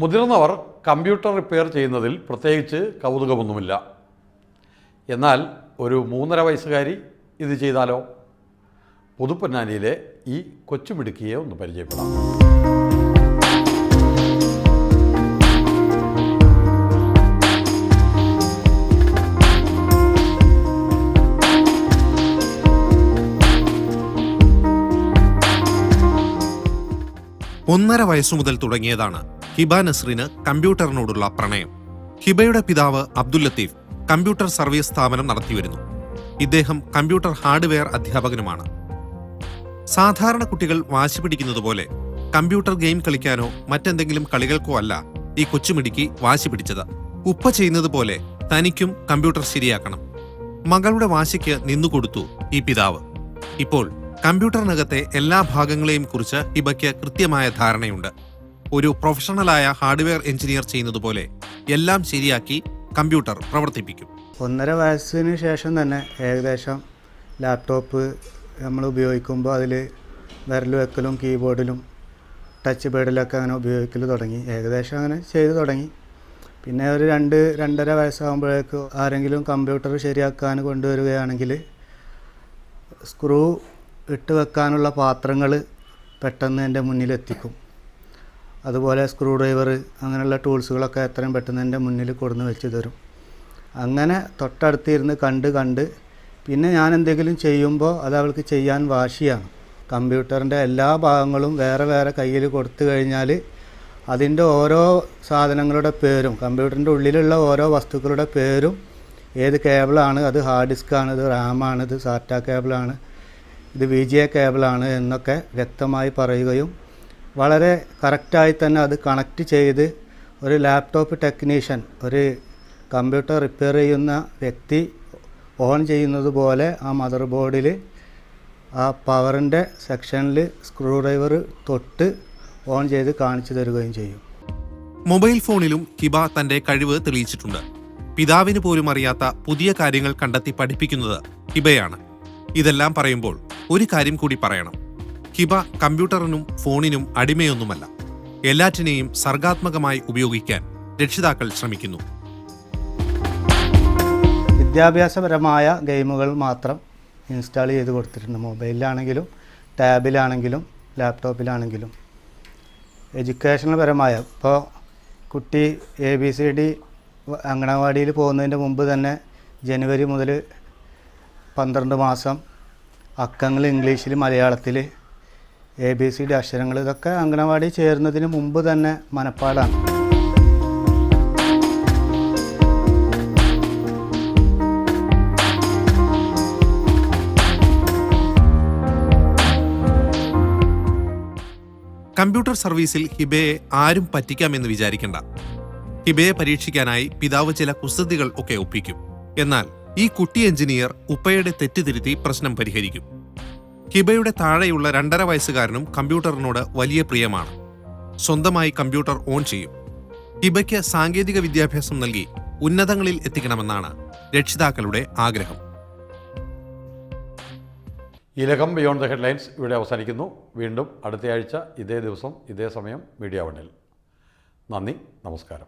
മുതിർന്നവർ computer repair ചെയ്യുന്നതിൽ പ്രത്യേകിച്ച് കൗതുകമൊന്നുമില്ല. എന്നാൽ ഒരു മൂന്നര വയസ്സുകാരി ഇത് ചെയ്താലോ? പുതുപ്പൊന്നാനിയിലെ ഈ കൊച്ചുമിടുക്കിയെ ഒന്ന് പരിചയപ്പെടാം. ഒന്നര വയസ്സു മുതൽ തുടങ്ങിയതാണ് ഹിബ നസ്രിന് കമ്പ്യൂട്ടറിനോടുള്ള പ്രണയം. ഹിബയുടെ പിതാവ് അബ്ദുൽ ലത്തീഫ് കമ്പ്യൂട്ടർ സർവീസ് സ്ഥാപനം നടത്തിവരുന്നു. ഇദ്ദേഹം കമ്പ്യൂട്ടർ ഹാർഡ്വെയർ അധ്യാപകനുമാണ്. സാധാരണ കുട്ടികൾ വാശി പിടിക്കുന്നത് പോലെ കമ്പ്യൂട്ടർ ഗെയിം കളിക്കാനോ മറ്റെന്തെങ്കിലും കളികൾക്കോ അല്ല ഈ കൊച്ചുമിടുക്കി വാശി പിടിച്ചത്. ഉപ്പ ചെയ്യുന്നത് പോലെ തനിക്കും കമ്പ്യൂട്ടർ ശരിയാക്കണം. മകളുടെ വാശിക്ക് നിന്നുകൊടുത്തു ഈ പിതാവ്. ഇപ്പോൾ കമ്പ്യൂട്ടറിനകത്തെ എല്ലാ ഭാഗങ്ങളെയും കുറിച്ച് ഹിബയ്ക്ക് കൃത്യമായ ധാരണയുണ്ട്. ഒരു പ്രൊഫഷണലായ ഹാർഡ്വെയർ എഞ്ചിനീയർ ചെയ്യുന്നത് പോലെ എല്ലാം ശരിയാക്കി കമ്പ്യൂട്ടർ പ്രവർത്തിപ്പിക്കും. ഒന്നര വയസ്സിന് ശേഷം തന്നെ ഏകദേശം ലാപ്ടോപ്പ് നമ്മൾ ഉപയോഗിക്കുമ്പോൾ അതിൽ വിരൽ വെക്കലും കീബോർഡിലും ടച്ച് പാഡിലൊക്കെ അങ്ങനെ ഉപയോഗിക്കൽ തുടങ്ങി. ഏകദേശം അങ്ങനെ ചെയ്തു തുടങ്ങി. പിന്നെ ഒരു രണ്ട് രണ്ടര വയസ്സാകുമ്പോഴേക്ക് ആരെങ്കിലും കമ്പ്യൂട്ടർ ശരിയാക്കാൻ കൊണ്ടുവരികയാണെങ്കിൽ സ്ക്രൂ ഇട്ട് വെക്കാനുള്ള പാത്രങ്ങൾ പെട്ടെന്ന് എന്റെ മുന്നിലെത്തിക്കും. അതുപോലെ സ്ക്രൂ ഡ്രൈവർ അങ്ങനെയുള്ള ടൂൾസുകളൊക്കെ എത്രയും പെട്ടെന്ന് എന്റെ മുന്നിൽ കൊടുന്ന് വെച്ച് തരും. അങ്ങനെ തൊട്ടടുത്തിരുന്ന് കണ്ട് കണ്ട് പിന്നെ ഞാൻ എന്തെങ്കിലും ചെയ്യുമ്പോൾ അത് അവൾക്ക് ചെയ്യാൻ വാശിയാണ്. കമ്പ്യൂട്ടറിന്റെ എല്ലാ ഭാഗങ്ങളും വേറെ വേറെ കയ്യിൽ കൊടുത്തു കഴിഞ്ഞാൽ അതിന്റെ ഓരോ സാധനങ്ങളുടെ പേരും കമ്പ്യൂട്ടറിന്റെ ഉള്ളിലുള്ള ഓരോ വസ്തുക്കളുടെ പേരും ഏത് കേബിളാണ് അത് ഹാർഡ് ഡിസ്ക്കാണ് ഇത് റാമാണ് ഇത് സാറ്റ കേബിളാണ് ഇത് വി ജി എ കേബിളാണ് എന്നൊക്കെ വ്യക്തമായി പറയുകയും വളരെ കറക്റ്റായി തന്നെ അത് കണക്ട് ചെയ്ത് ഒരു ലാപ്ടോപ്പ് ടെക്നീഷ്യൻ ഒരു കമ്പ്യൂട്ടർ റിപ്പയർ ചെയ്യുന്ന വ്യക്തി ഓൺ ചെയ്യുന്നത് പോലെ ആ മദർ ബോർഡിൽ ആ പവറിന്റെ സെക്ഷനിൽ സ്ക്രൂ ഡ്രൈവർ തൊട്ട് ഓൺ ചെയ്ത് കാണിച്ചു തരികയും ചെയ്യും. മൊബൈൽ ഫോണിലും കിബ തന്റെ കഴിവ് തെളിയിച്ചിട്ടുണ്ട്. പിതാവിന് പോലും അറിയാത്ത പുതിയ കാര്യങ്ങൾ കണ്ടെത്തി പഠിപ്പിക്കുന്നത് കിബയാണ്. ഇതെല്ലാം പറയുമ്പോൾ ഒരു കാര്യം കൂടി പറയണം. ഹിബ കമ്പ്യൂട്ടറിനും ഫോണിനും അടിമയൊന്നുമല്ല. എല്ലാറ്റിനെയും സർഗാത്മകമായി ഉപയോഗിക്കാൻ രക്ഷിതാക്കൾ ശ്രമിക്കുന്നു. വിദ്യാഭ്യാസപരമായ ഗെയിമുകൾ മാത്രം ഇൻസ്റ്റാൾ ചെയ്ത് കൊടുത്തിട്ടുണ്ട്. മൊബൈലിലാണെങ്കിലും ടാബിലാണെങ്കിലും ലാപ്ടോപ്പിലാണെങ്കിലും. എഡ്യൂക്കേഷണൽ പരമായ ഇപ്പോൾ കുട്ടി എ ബി സി ഡി അങ്കണവാടിയിൽ പോകുന്നതിന്റെ മുമ്പ് തന്നെ ജനുവരി മുതൽ പന്ത്രണ്ട് മാസം അക്കങ്ങൾ ഇംഗ്ലീഷിൽ മലയാളത്തിൽ എ ബി സി ഡി അക്ഷരങ്ങൾ ഇതൊക്കെ അംഗനവാടി ചേരുന്നതിന് മുമ്പ് തന്നെ മനപ്പാടാണ്. കമ്പ്യൂട്ടർ സർവീസിൽ ഹിബയെ ആരും പറ്റിക്കാമെന്ന് വിചാരിക്കണ്ട. ഹിബയെ പരീക്ഷിക്കാനായി പിതാവ് ചില കുസൃതികൾ ഒക്കെ ഒപ്പിക്കും. എന്നാൽ ഈ കുട്ടി എഞ്ചിനീയർ ഉപ്പയുടെ തെറ്റിതിരുത്തി പ്രശ്നം പരിഹരിക്കും. ഹിബയുടെ താഴെയുള്ള രണ്ടര വയസ്സുകാരനും കമ്പ്യൂട്ടറിനോട് വലിയ പ്രിയമാണ്. സ്വന്തമായി കമ്പ്യൂട്ടർ ഓൺ ചെയ്യും. ഹിബയ്ക്ക് സാങ്കേതിക വിദ്യാഭ്യാസം നൽകി ഉന്നതങ്ങളിൽ എത്തിക്കണമെന്നാണ് രക്ഷിതാക്കളുടെ ആഗ്രഹം. ഈ ലകം ബിയോണ്ട് ദ ഹെഡ്ലൈൻസ് ഇവിടെ അവസാനിക്കുന്നു. വീണ്ടും അടുത്തയാഴ്ച ഇതേ ദിവസം ഇതേ സമയം മീഡിയ വണ്ണിൽ. നന്ദി നമസ്കാരം.